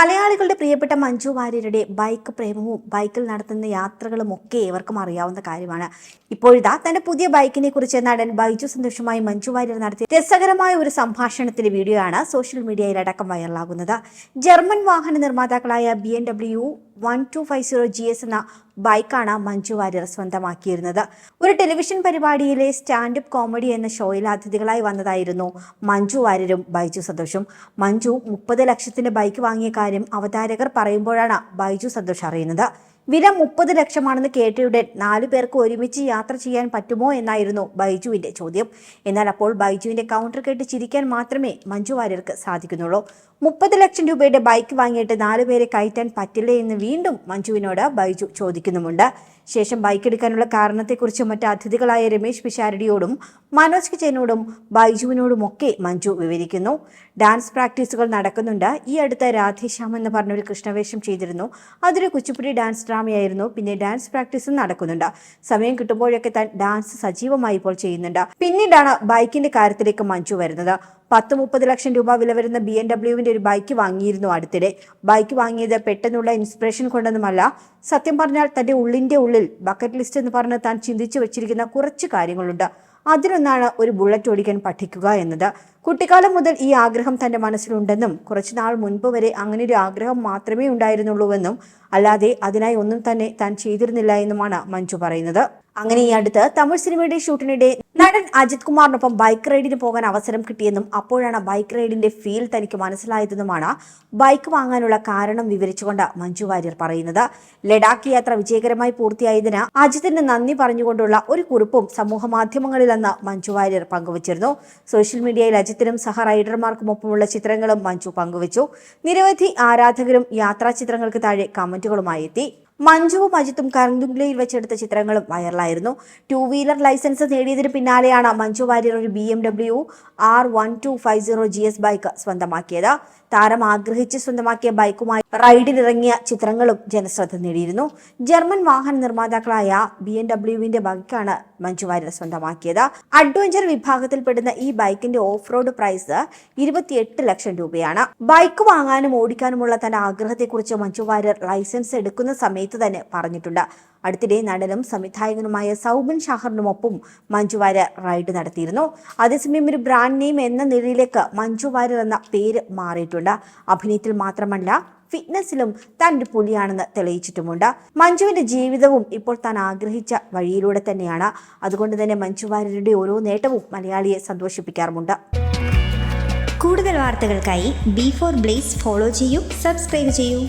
മലയാളികളുടെ പ്രിയപ്പെട്ട മഞ്ജു വാര്യരുടെ ബൈക്ക് പ്രേമവും ബൈക്കിൽ നടത്തുന്ന യാത്രകളും ഒക്കെ ഇവർക്കും അറിയാവുന്ന കാര്യമാണ്. ഇപ്പോഴിതാ തന്റെ പുതിയ ബൈക്കിനെ കുറിച്ച് നടൻ ബൈജു സന്തോഷമായി മഞ്ജു വാര്യർ നടത്തിയ രസകരമായ ഒരു സംഭാഷണത്തിന്റെ ആണ് സോഷ്യൽ മീഡിയയിലടക്കം വൈറലാകുന്നത്. ജർമ്മൻ വാഹന നിർമ്മാതാക്കളായ B N W one two five zero G S എന്ന ബൈക്കാണ് മഞ്ജു വാര്യർ സ്വന്തമാക്കിയിരുന്നത്. ഒരു ടെലിവിഷൻ പരിപാടിയിലെ സ്റ്റാൻഡപ്പ് കോമഡി എന്ന ഷോയിൽ അതിഥികളായി വന്നതായിരുന്നു മഞ്ജു വാര്യരും ബൈജു സന്തോഷും. മഞ്ജു മുപ്പത് ലക്ഷത്തിന്റെ ബൈക്ക് വാങ്ങിയ കാര്യം അവതാരകർ പറയുമ്പോഴാണ് ബൈജു സന്തോഷ് അറിയുന്നത്. വില മുപ്പത് ലക്ഷമാണെന്ന് കേട്ടയുടൻ നാലു പേർക്ക് ഒരുമിച്ച് യാത്ര ചെയ്യാൻ പറ്റുമോ എന്നായിരുന്നു ബൈജുവിന്റെ ചോദ്യം. എന്നാൽ അപ്പോൾ ബൈജുവിന്റെ കൗണ്ടർ കേട്ട് ചിരിക്കാൻ മാത്രമേ മഞ്ജു വാര്യർക്ക് സാധിക്കുന്നുള്ളൂ. മുപ്പത് ലക്ഷം രൂപയുടെ ബൈക്ക് വാങ്ങിയിട്ട് നാലു പേരെ കയറ്റാൻ പറ്റില്ലേ എന്ന് വീണ്ടും മഞ്ജുവിനോട് ബൈജു ചോദിക്കുന്നുമുണ്ട്. ശേഷം ബൈക്ക് എടുക്കാനുള്ള കാരണത്തെക്കുറിച്ച് മറ്റ് അതിഥികളായ രമേശ് പിഷാരടിയോടും മനോജ് കിച്ചനോടും ബൈജുവിനോടുമൊക്കെ മഞ്ജു വിവരിക്കുന്നു. ഡാൻസ് പ്രാക്ടീസുകൾ നടക്കുന്നുണ്ട്. ഈ അടുത്ത രാധേശ്യാം എന്ന് പറഞ്ഞൊരു കൃഷ്ണവേഷം ചെയ്തിരുന്നു. അതൊരു കുച്ചിപ്പുടി ഡാൻസ് ഡ്രാമയായിരുന്നു പിന്നെ ഡാൻസ് പ്രാക്ടീസും നടക്കുന്നുണ്ട്. സമയം കിട്ടുമ്പോഴൊക്കെ താൻ ഡാൻസ് സജീവമായി ഇപ്പോൾ ചെയ്യുന്നുണ്ട്. പിന്നീടാണ് ബൈക്കിന്റെ കാര്യത്തിലേക്ക് മഞ്ജു വരുന്നത്. പത്ത് മുപ്പത് ലക്ഷം രൂപ വില വരുന്ന ബി എൻ ഡബ്ല്യുവിന്റെ ഒരു ബൈക്ക് വാങ്ങിയിരുന്നു അടുത്തിടെ. ബൈക്ക് വാങ്ങിയത് പെട്ടെന്നുള്ള ഇൻസ്പിറേഷൻ കൊണ്ടൊന്നുമല്ല. സത്യം പറഞ്ഞാൽ തന്റെ ഉള്ളിന്റെ ഉള്ളിൽ ബക്കറ്റ് ലിസ്റ്റ് എന്ന് പറഞ്ഞ് താൻ ചിന്തിച്ചു വെച്ചിരിക്കുന്ന കുറച്ച് കാര്യങ്ങളുണ്ട്. അതിലൊന്നാണ് ഒരു ബുള്ളറ്റ് ഓടിക്കാൻ പഠിക്കുക എന്നത്. കുട്ടിക്കാലം മുതൽ ഈ ആഗ്രഹം തന്റെ മനസ്സിലുണ്ടെന്നും കുറച്ചുനാൾ മുൻപ് വരെ അങ്ങനെ ഒരു ആഗ്രഹം മാത്രമേ ഉണ്ടായിരുന്നുള്ളൂവെന്നും അല്ലാതെ അതിനായി ഒന്നും തന്നെ താൻ ചെയ്തിരുന്നില്ല എന്നുമാണ് മഞ്ജു പറയുന്നത്. അങ്ങനെ ഈ അടുത്ത് തമിഴ് സിനിമയുടെ ഷൂട്ടിനിടെ നടൻ അജിത് കുമാറിനൊപ്പം ബൈക്ക് റൈഡിന് പോകാൻ അവസരം കിട്ടിയെന്നും അപ്പോഴാണ് ബൈക്ക് റൈഡിന്റെ ഫീൽ തനിക്ക് മനസ്സിലായതെന്നുമാണ് ബൈക്ക് വാങ്ങാനുള്ള കാരണം വിവരിച്ചുകൊണ്ട് മഞ്ജു വാര്യർ പറയുന്നത്. ലഡാക്ക് യാത്ര വിജയകരമായി പൂർത്തിയായതിന് അജിത്തിന് നന്ദി പറഞ്ഞുകൊണ്ടുള്ള ഒരു കുറിപ്പും സമൂഹ മാധ്യമങ്ങളിൽ അന്ന് മഞ്ജു വാര്യർ പങ്കുവച്ചിരുന്നു. സോഷ്യൽ മീഡിയയിൽ അജിത്തിനും സഹ റൈഡർമാർക്കുമൊപ്പമുള്ള ചിത്രങ്ങളും മഞ്ജു പങ്കുവച്ചു. നിരവധി ആരാധകരും യാത്രാ ചിത്രങ്ങൾക്ക് താഴെ കമന്റുകളുമായി എത്തി. മഞ്ജുവും അജിത്തും കരന്തുംഗ്ലയിൽ വെച്ചെടുത്ത ചിത്രങ്ങളും വൈറലായിരുന്നു. ടൂ വീലർ ലൈസൻസ് നേടിയതിന് പിന്നാലെയാണ് മഞ്ജു വാര്യർ ഒരു B M W R one two five zero G S bike സ്വന്തമാക്കിയത്. താരം ആഗ്രഹിച്ച് സ്വന്തമാക്കിയ ബൈക്കുമായി റൈഡിലിറങ്ങിയ ചിത്രങ്ങളും ജനശ്രദ്ധ നേടിയിരുന്നു. ജർമ്മൻ വാഹന നിർമ്മാതാക്കളായ ബി എം ഡബ്ല്യുവിന്റെ ബൈക്കാണ് മഞ്ജു വാര്യർ സ്വന്തമാക്കിയത്. അഡ്വഞ്ചർ വിഭാഗത്തിൽപ്പെടുന്ന ഈ ബൈക്കിന്റെ ഓഫ് റോഡ് പ്രൈസ് ഇരുപത്തിയെട്ട് ലക്ഷം രൂപയാണ്. ബൈക്ക് വാങ്ങാനും ഓടിക്കാനുമുള്ള തന്റെ ആഗ്രഹത്തെക്കുറിച്ച് മഞ്ജു വാര്യർ ലൈസൻസ് എടുക്കുന്ന സമയത്ത് തന്നെ പറഞ്ഞിട്ടുണ്ട്. അടുത്തിടെ നടനും സംവിധായകനുമായ സൗബിൻ ഷാഹറിനുമൊപ്പം മഞ്ജു റൈഡ് നടത്തിയിരുന്നു. അതേസമയം ഒരു ബ്രാൻഡ് നെയിം എന്ന നിലയിലേക്ക് മഞ്ജു എന്ന പേര് മാറിയിട്ടുണ്ട്. അഭിനയത്തിൽ മാത്രമല്ല ഫിറ്റ്നസിലും താൻ ഒരു പുലിയാണെന്ന് തെളിയിച്ചിട്ടുമുണ്ട്. മഞ്ജുവിന്റെ ജീവിതവും ഇപ്പോൾ താൻ ആഗ്രഹിച്ച വഴിയിലൂടെ തന്നെയാണ്. അതുകൊണ്ട് തന്നെ മഞ്ജു വാര്യരുടെ ഓരോ നേട്ടവും മലയാളിയെ സന്തോഷിപ്പിക്കാറുമുണ്ട്. കൂടുതൽ വാർത്തകൾക്കായി ബി ഫോർ ബ്ലേസ് ഫോളോ ചെയ്യൂ സബ്സ്ക്രൈബ് ചെയ്യൂ.